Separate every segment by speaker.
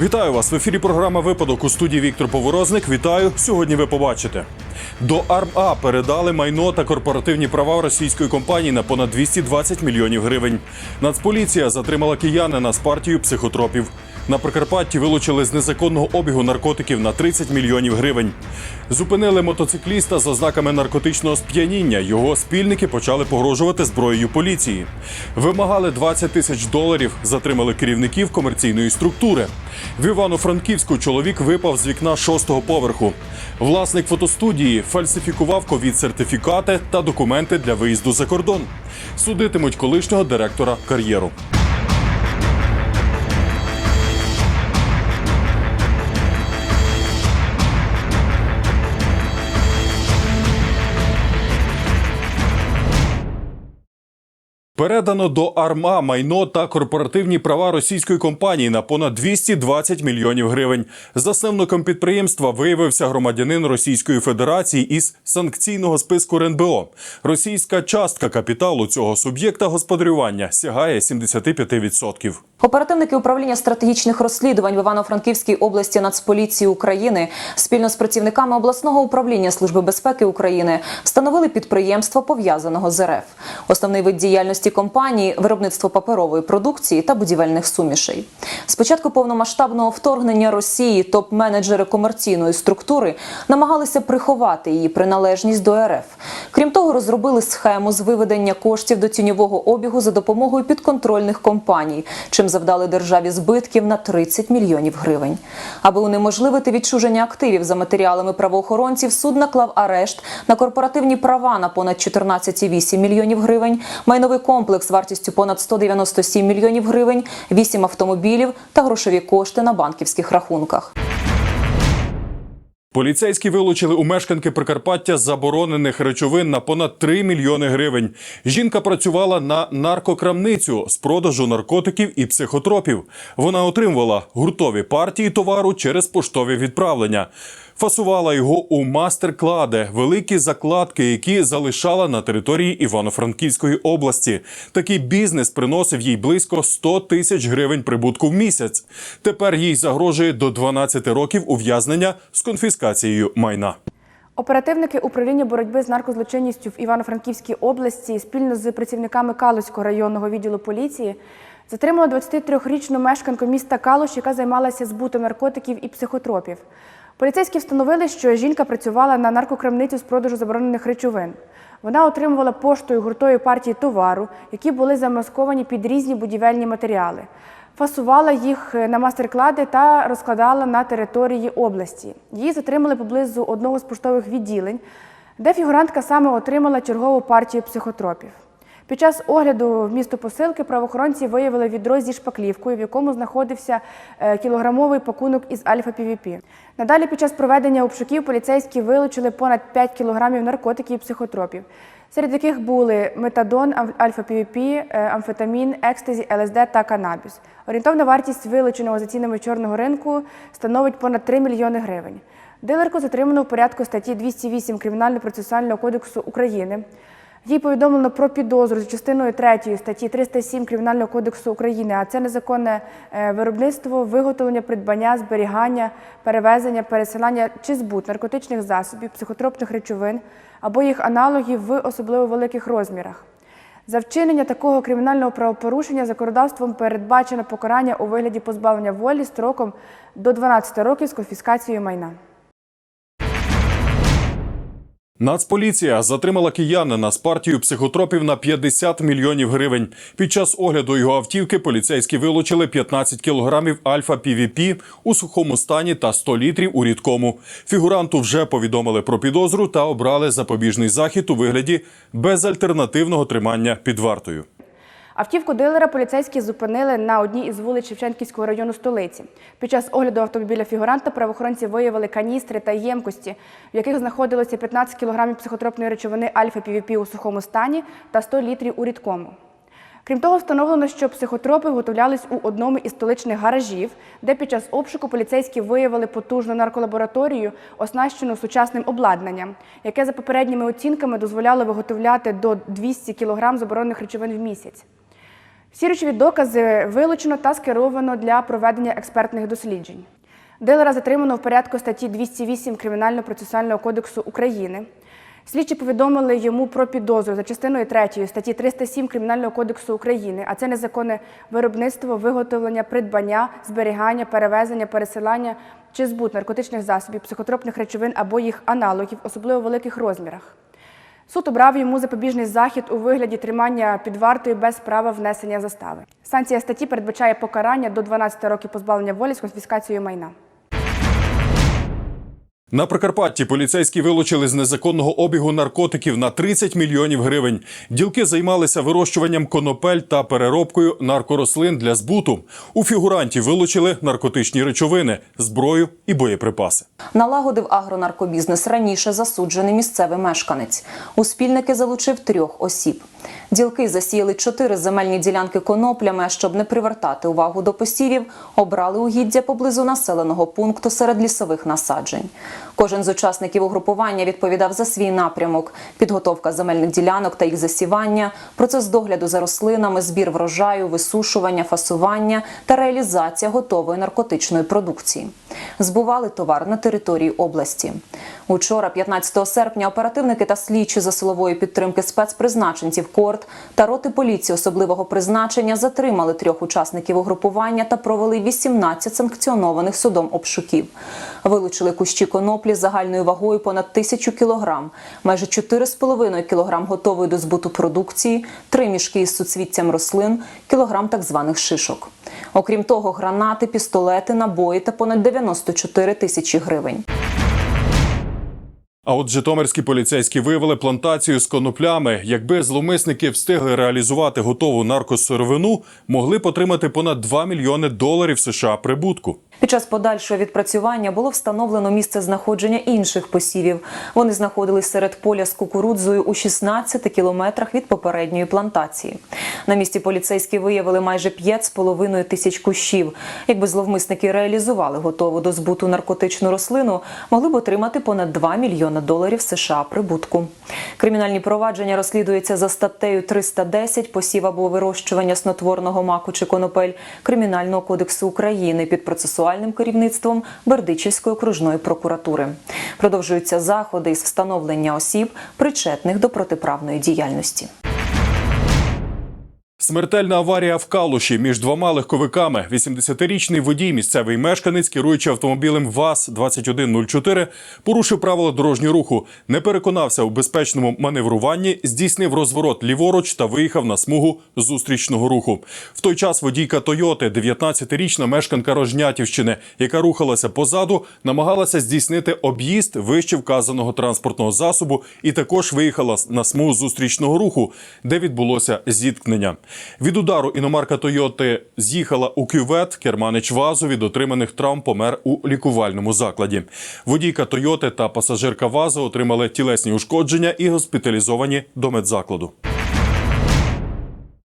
Speaker 1: Вітаю вас в ефірі. Програма Випадок у студії Віктор Поворозник. Вітаю. Сьогодні ви побачите. До АРМА передали майно та корпоративні права російської компанії на понад 220 мільйонів гривень. Нацполіція затримала киянина з партією психотропів. На Прикарпатті вилучили з незаконного обігу наркотиків на 30 мільйонів гривень. Зупинили мотоцикліста з ознаками наркотичного сп'яніння. Його спільники почали погрожувати зброєю поліції. Вимагали 20 тисяч доларів. Затримали керівників комерційної структури. В Івано-Франківську чоловік випав з вікна шостого поверху. Власник фотостудії фальсифікував ковід-сертифікати та документи для виїзду за кордон. Судитимуть колишнього директора кар'єру. Передано до АРМА майно та корпоративні права російської компанії на понад 220 мільйонів гривень. Засновником підприємства виявився громадянин Російської Федерації із санкційного списку РНБО. Російська частка капіталу цього суб'єкта господарювання сягає 75%.
Speaker 2: Оперативники управління стратегічних розслідувань в Івано-Франківській області Нацполіції України спільно з працівниками обласного управління Служби безпеки України встановили підприємство пов'язаного з РФ. Основний вид діяльності компанії виробництво паперової продукції та будівельних сумішей. З початку повномасштабного вторгнення Росії топ-менеджери комерційної структури намагалися приховати її приналежність до РФ. Крім того, розробили схему з виведення коштів до тіньового обігу за допомогою підконтрольних компаній, чим завдали державі збитків на 30 мільйонів гривень. Аби унеможливити відчуження активів за матеріалами правоохоронців, суд наклав арешт на корпоративні права на понад 14,8 мільйонів гривень, майновий комплекс вартістю понад 197 мільйонів гривень, 8 автомобілів та грошові кошти на банківських рахунках.
Speaker 1: Поліцейські вилучили у мешканки Прикарпаття заборонених речовин на понад 3 мільйони гривень. Жінка працювала на наркокрамницю з продажу наркотиків і психотропів. Вона отримувала гуртові партії товару через поштові відправлення. Фасувала його у мастер-клади, великі закладки, які залишала на території Івано-Франківської області. Такий бізнес приносив їй близько 100 тисяч гривень прибутку в місяць. Тепер їй загрожує до 12 років ув'язнення з конфіскацією майна.
Speaker 3: Оперативники управління боротьби з наркозлочинністю в Івано-Франківській області спільно з працівниками Калуського районного відділу поліції затримали 23-річну мешканку міста Калуш, яка займалася збутом наркотиків і психотропів. Поліцейські встановили, що жінка працювала на наркокрамницю з продажу заборонених речовин. Вона отримувала поштою гуртові партії товару, які були замасковані під різні будівельні матеріали. Фасувала їх на мастер-клади та розкладала на території області. Її затримали поблизу одного з поштових відділень, де фігурантка саме отримала чергову партію психотропів. Під час огляду в місто посилки правоохоронці виявили відро зі шпаклівкою, в якому знаходився е, кілограмовий пакунок із альфа-півіпі. Надалі під час проведення обшуків поліцейські вилучили понад 5 кілограмів наркотиків і психотропів, серед яких були метадон, альфа-півіпі, е, амфетамін, екстазі, ЛСД та канабіс. Орієнтовна вартість вилученого за цінами чорного ринку становить понад 3 мільйони гривень. Дилерку затримано в порядку статті 208 Кримінально-процесуального кодексу України. Їй повідомлено про підозру за частиною 3 статті 307 Кримінального кодексу України, а це незаконне е, виробництво, виготовлення, придбання, зберігання, перевезення, пересилання чи збут наркотичних засобів, психотропних речовин або їх аналогів в особливо великих розмірах. За вчинення такого кримінального правопорушення законодавством передбачено покарання у вигляді позбавлення волі строком до 12 років з конфіскацією майна.
Speaker 1: Нацполіція затримала киянина з партією психотропів на 50 мільйонів гривень. Під час огляду його автівки поліцейські вилучили 15 кілограмів альфа-півіпі у сухому стані та 100 літрів у рідкому. Фігуранту вже повідомили про підозру та обрали запобіжний захід у вигляді безальтернативного тримання під вартою.
Speaker 3: Автівку дилера поліцейські зупинили на одній із вулиць Шевченківського району столиці. Під час огляду автомобіля фігуранта правоохоронці виявили каністри та ємкості, в яких знаходилося 15 кг психотропної речовини альфа-півіпі у сухому стані та 100 літрів у рідкому. Крім того, встановлено, що психотропи виготовлялись у одному із столичних гаражів, де під час обшуку поліцейські виявили потужну нарколабораторію, оснащену сучасним обладнанням, яке за попередніми оцінками дозволяло виготовляти до 200 кг заборонених речовин в місяць. Всі речові докази вилучено та скеровано для проведення експертних досліджень. Дилера затримано в порядку статті 208 Кримінально-процесуального кодексу України. Слідчі повідомили йому про підозру за частиною 3 статті 307 Кримінального кодексу України, а це незаконне виробництво, виготовлення, придбання, зберігання, перевезення, пересилання чи збут наркотичних засобів, психотропних речовин або їх аналогів, особливо в великих розмірах. Суд обрав йому запобіжний захід у вигляді тримання під вартою без права внесення застави. Санкція статті передбачає покарання до 12 років позбавлення волі з конфіскацією майна.
Speaker 1: На Прикарпатті поліцейські вилучили з незаконного обігу наркотиків на 30 мільйонів гривень. Ділки займалися вирощуванням конопель та переробкою наркорослин для збуту. У фігурантів вилучили наркотичні речовини, зброю і боєприпаси.
Speaker 2: Налагодив агронаркобізнес раніше засуджений місцевий мешканець. У спільники залучив трьох осіб. Ділки засіяли чотири земельні ділянки коноплями, щоб не привертати увагу до посівів, обрали угіддя поблизу населеного пункту серед лісових насаджень. Кожен з учасників угрупування відповідав за свій напрямок: підготовка земельних ділянок та їх засівання, процес догляду за рослинами, збір врожаю, висушування, фасування та реалізація готової наркотичної продукції. Збували товар на території області. Учора, 15 серпня, оперативники та слідчі за силової підтримки спецпризначенців КОРД та роти поліції особливого призначення затримали трьох учасників угрупування та провели 18 санкціонованих судом обшуків. Вилучили кущі коноплі загальною вагою понад тисячу кілограм, майже 4,5 кілограм готової до збуту продукції, три мішки із суцвіттям рослин, кілограм так званих шишок. Окрім того, гранати, пістолети, набої та понад 94 тисячі гривень.
Speaker 1: А от житомирські поліцейські виявили плантацію з коноплями. Якби зловмисники встигли реалізувати готову наркосировину, могли б отримати понад 2 мільйони доларів США прибутку.
Speaker 2: Під час подальшого відпрацювання було встановлено місце знаходження інших посівів. Вони знаходились серед поля з кукурудзою у 16 кілометрах від попередньої плантації. На місці поліцейські виявили майже 5,5 тисяч кущів. Якби зловмисники реалізували готову до збуту наркотичну рослину, могли б отримати понад 2 мільйони доларів США прибутку. Кримінальні провадження розслідуються за статтею 310 посів або вирощування снотворного маку чи конопель Кримінального кодексу України під процесуальним керівництвом Бердичівської окружної прокуратури. Продовжуються заходи із встановлення осіб, причетних до протиправної діяльності.
Speaker 1: Смертельна аварія в Калуші між двома легковиками. 80-річний водій, місцевий мешканець, керуючи автомобілем ВАЗ-2104, порушив правила дорожнього руху, не переконався у безпечному маневруванні, здійснив розворот ліворуч та виїхав на смугу зустрічного руху. В той час водійка Тойоти, 19-річна мешканка Рожнятівщини, яка рухалася позаду, намагалася здійснити об'їзд вище вказаного транспортного засобу і також виїхала на смугу зустрічного руху, де відбулося зіткнення. Від удару іномарка Тойоти з'їхала у кювет. Керманич вазу від отриманих травм помер у лікувальному закладі. Водійка Тойоти та пасажирка вазу отримали тілесні ушкодження і госпіталізовані до медзакладу.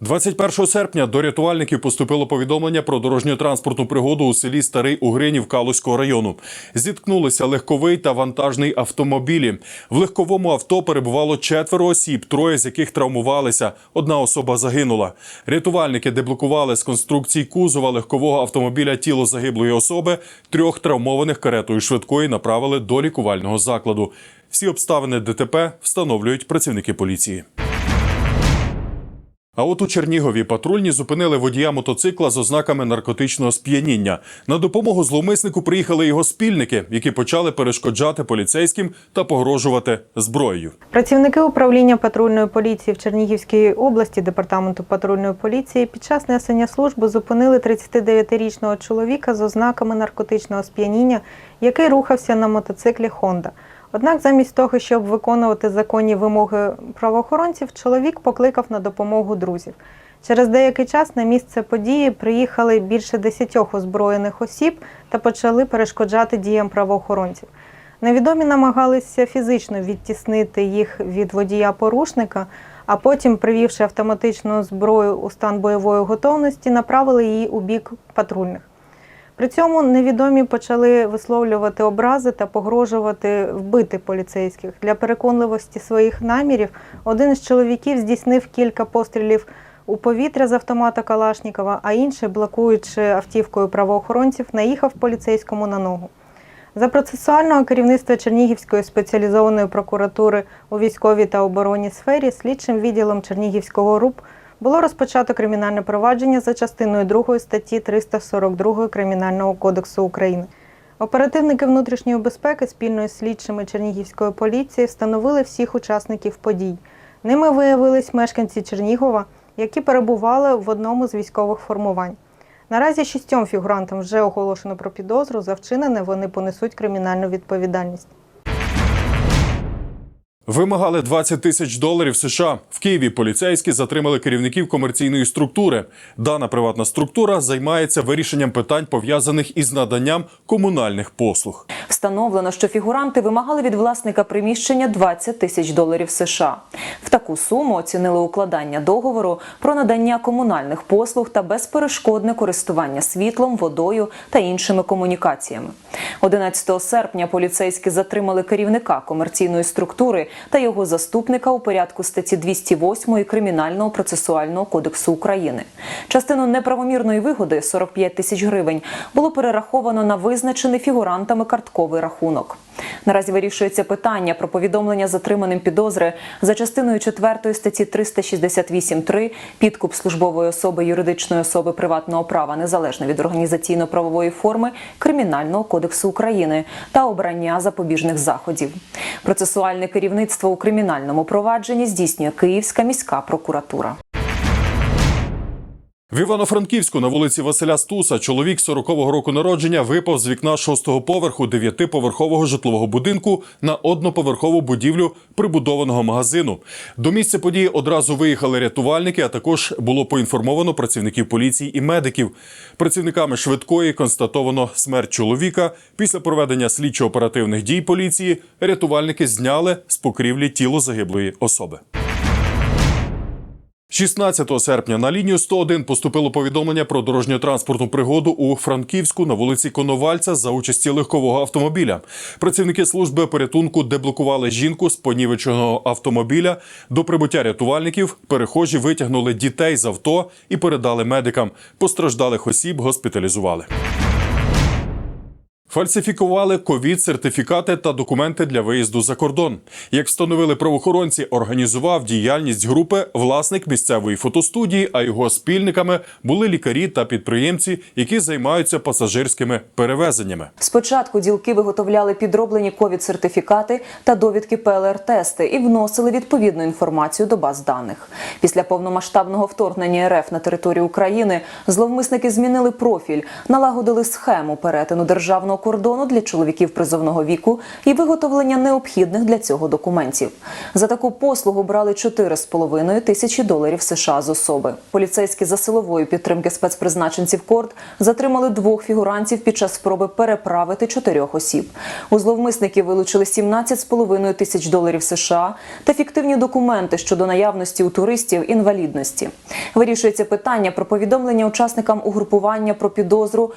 Speaker 1: 21 серпня до рятувальників поступило повідомлення про дорожньо-транспортну пригоду у селі Старий Угринів Калузького району. Зіткнулися легковий та вантажний автомобілі. В легковому авто перебувало четверо осіб, троє з яких травмувалися. Одна особа загинула. Рятувальники деблокували з конструкції кузова легкового автомобіля тіло загиблої особи. Трьох травмованих каретою швидкої направили до лікувального закладу. Всі обставини ДТП встановлюють працівники поліції. А от у Чернігові патрульні зупинили водія мотоцикла з ознаками наркотичного сп'яніння. На допомогу зловмиснику приїхали його спільники, які почали перешкоджати поліцейським та погрожувати зброєю.
Speaker 4: Працівники управління патрульної поліції в Чернігівській області департаменту патрульної поліції під час несення служби зупинили 39-річного чоловіка з ознаками наркотичного сп'яніння, який рухався на мотоциклі Honda. Однак, замість того, щоб виконувати законні вимоги правоохоронців, чоловік покликав на допомогу друзів. Через деякий час на місце події приїхали більше десятьох озброєних осіб та почали перешкоджати діям правоохоронців. Невідомі намагалися фізично відтіснити їх від водія порушника, а потім, привівши автоматичну зброю у стан бойової готовності, направили її у бік патрульних. При цьому невідомі почали висловлювати образи та погрожувати вбити поліцейських. Для переконливості своїх намірів один з чоловіків здійснив кілька пострілів у повітря з автомата Калашнікова, а інший, блокуючи автівкою правоохоронців, наїхав поліцейському на ногу. За процесуального керівництва Чернігівської спеціалізованої прокуратури у військовій та оборонній сфері слідчим відділом Чернігівського РУП було розпочато кримінальне провадження за частиною 2 статті 342 Кримінального кодексу України. Оперативники внутрішньої безпеки спільно з слідчими Чернігівської поліції встановили всіх учасників подій. Ними виявились мешканці Чернігова, які перебували в одному з військових формувань. Наразі шістьом фігурантам вже оголошено про підозру. За вчинене вони понесуть кримінальну відповідальність.
Speaker 1: Вимагали 20 тисяч доларів США. В Києві поліцейські затримали керівників комерційної структури. Дана приватна структура займається вирішенням питань пов'язаних із наданням комунальних послуг.
Speaker 2: Встановлено, що фігуранти вимагали від власника приміщення 20 тисяч доларів США. В таку суму оцінили укладання договору про надання комунальних послуг та безперешкодне користування світлом, водою та іншими комунікаціями. 11 серпня поліцейські затримали керівника комерційної структури та його заступника у порядку статті 208 Кримінального процесуального кодексу України. Частину неправомірної вигоди 45 тисяч гривень було перераховано на визначений фігурантами картковий рахунок. Наразі вирішується питання про повідомлення затриманим підозри за частиною 4 статті 368.3 підкуп службової особи юридичної особи приватного права незалежно від організаційно-правової форми Кримінального кодексу України та обрання запобіжних заходів. Процесуальне керівництво у кримінальному провадженні здійснює Київська міська прокуратура.
Speaker 1: В Івано-Франківську на вулиці Василя Стуса чоловік 40-го року народження випав з вікна шостого поверху дев'ятиповерхового житлового будинку на одноповерхову будівлю прибудованого магазину. До місця події одразу виїхали рятувальники, а також було поінформовано працівників поліції і медиків. Працівниками швидкої констатовано смерть чоловіка. Після проведення слідчо-оперативних дій поліції рятувальники зняли з покрівлі тіло загиблої особи. 16 серпня на лінію 101 поступило повідомлення про дорожньо-транспортну пригоду у Франківську на вулиці Коновальця за участі легкового автомобіля. Працівники служби порятунку деблокували жінку з понівеченого автомобіля. До прибуття рятувальників перехожі витягнули дітей з авто і передали медикам. Постраждалих осіб госпіталізували. Фальсифікували ковід-сертифікати та документи для виїзду за кордон. Як встановили правоохоронці, організував діяльність групи власник місцевої фотостудії, а його спільниками були лікарі та підприємці, які займаються пасажирськими перевезеннями.
Speaker 2: Спочатку ділки виготовляли підроблені ковід-сертифікати та довідки ПЛР-тести і вносили відповідну інформацію до баз даних. Після повномасштабного вторгнення РФ на територію України зловмисники змінили профіль, налагодили схему перетину державного кордону для чоловіків призовного віку і виготовлення необхідних для цього документів. За таку послугу брали 4,5 тисячі доларів США з особи. Поліцейські за силової підтримки спецпризначенців КОРД затримали двох фігурантів під час спроби переправити чотирьох осіб. У зловмисників вилучили 17,5 тисяч доларів США та фіктивні документи щодо наявності у туристів інвалідності. Вирішується питання про повідомлення учасникам угрупування про підозру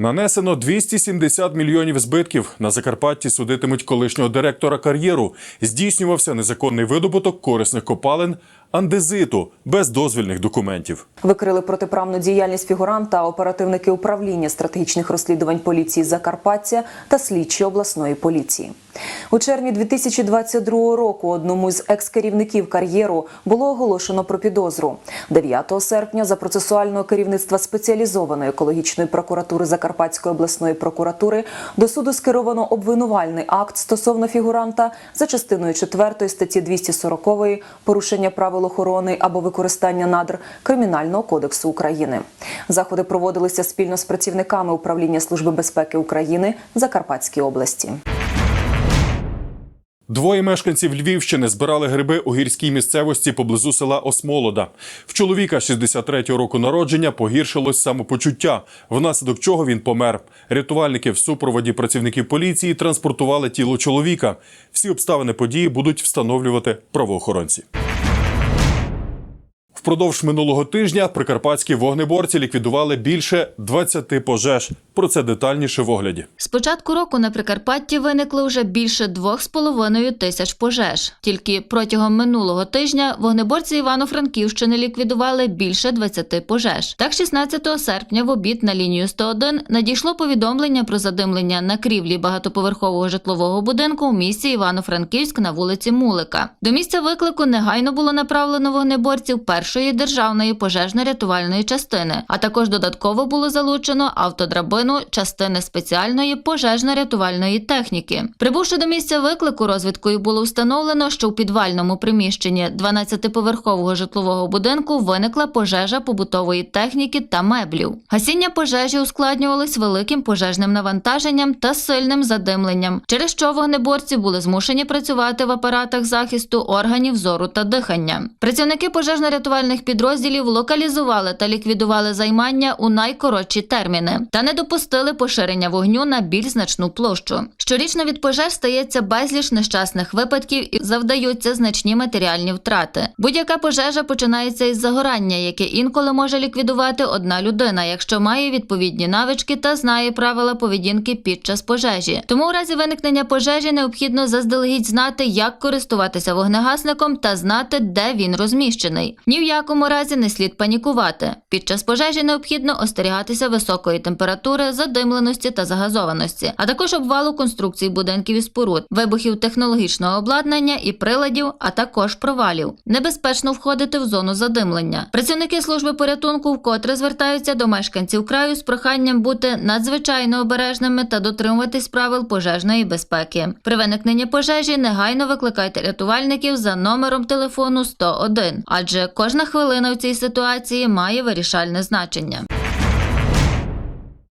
Speaker 1: Нанесено 270 мільйонів збитків. На Закарпатті судитимуть колишнього директора кар'єру. Здійснювався незаконний видобуток корисних копалин андезиту без дозвільних документів.
Speaker 2: Викрили протиправну діяльність фігуранта оперативники управління стратегічних розслідувань поліції Закарпаття та слідчі обласної поліції. У червні 2022 року одному з екс-керівників кар'єру було оголошено про підозру. 9 серпня за процесуального керівництва спеціалізованої екологічної прокуратури Закарпатської обласної прокуратури до суду скеровано обвинувальний акт стосовно фігуранта за частиною 4 статті 240 порушення правил охорони або використання надр Кримінального кодексу України. Заходи проводилися спільно з працівниками управління Служби безпеки України Закарпатській області.
Speaker 1: Двоє мешканців Львівщини збирали гриби у гірській місцевості поблизу села Осмолода. В чоловіка 63-го року народження погіршилось самопочуття, внаслідок чого він помер. Рятувальники в супроводі працівників поліції транспортували тіло чоловіка. Всі обставини події будуть встановлювати правоохоронці. Впродовж минулого тижня прикарпатські вогнеборці ліквідували більше 20 пожеж. Про це детальніше в огляді.
Speaker 5: З початку року на Прикарпатті виникло вже більше 2,5 тисяч пожеж. Тільки протягом минулого тижня вогнеборці Івано-Франківщини ліквідували більше 20 пожеж. Так, 16 серпня в обід на лінію 101 надійшло повідомлення про задимлення на крівлі багатоповерхового житлового будинку у місті Івано-Франківськ на вулиці Мулика. До місця виклику негайно було направлено вогнеборців першої державної пожежно-рятувальної частини, а також додатково було залучено автодрабину частини спеціальної пожежно-рятувальної техніки. Прибувши до місця виклику, розвідкою було встановлено, що у підвальному приміщенні 12-поверхового житлового будинку виникла пожежа побутової техніки та меблів. Гасіння пожежі ускладнювалось великим пожежним навантаженням та сильним задимленням, через що вогнеборці були змушені працювати в апаратах захисту органів зору та дихання. Працівники пожежно-рятувальних підрозділів локалізували та ліквідували займання у найкоротші терміни та не допустили поширення вогню на більш значну площу. Щорічно від пожеж стається безліч нещасних випадків і завдаються значні матеріальні втрати. Будь-яка пожежа починається із загорання, яке інколи може ліквідувати одна людина, якщо має відповідні навички та знає правила поведінки під час пожежі. Тому у разі виникнення пожежі необхідно заздалегідь знати, як користуватися вогнегасником та знати, де він розміщений. Ні в якому разі не слід панікувати. Під час пожежі необхідно остерігатися високої температури, задимленості та загазованості, а також обвалу конструкцій будинків і споруд, вибухів технологічного обладнання і приладів, а також провалів. Небезпечно входити в зону задимлення. Працівники служби порятунку вкотре звертаються до мешканців краю з проханням бути надзвичайно обережними та дотримуватись правил пожежної безпеки. При виникненні пожежі негайно викликайте рятувальників за номером телефону 101, адже кожна хвилина в цій ситуації має вирішальне значення.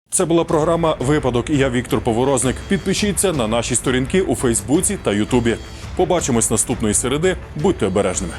Speaker 1: Це була програма Випадок. Я Віктор Поворозник. Підпишіться на наші сторінки у Фейсбуці та Ютубі. Побачимось наступної середи. Будьте обережними.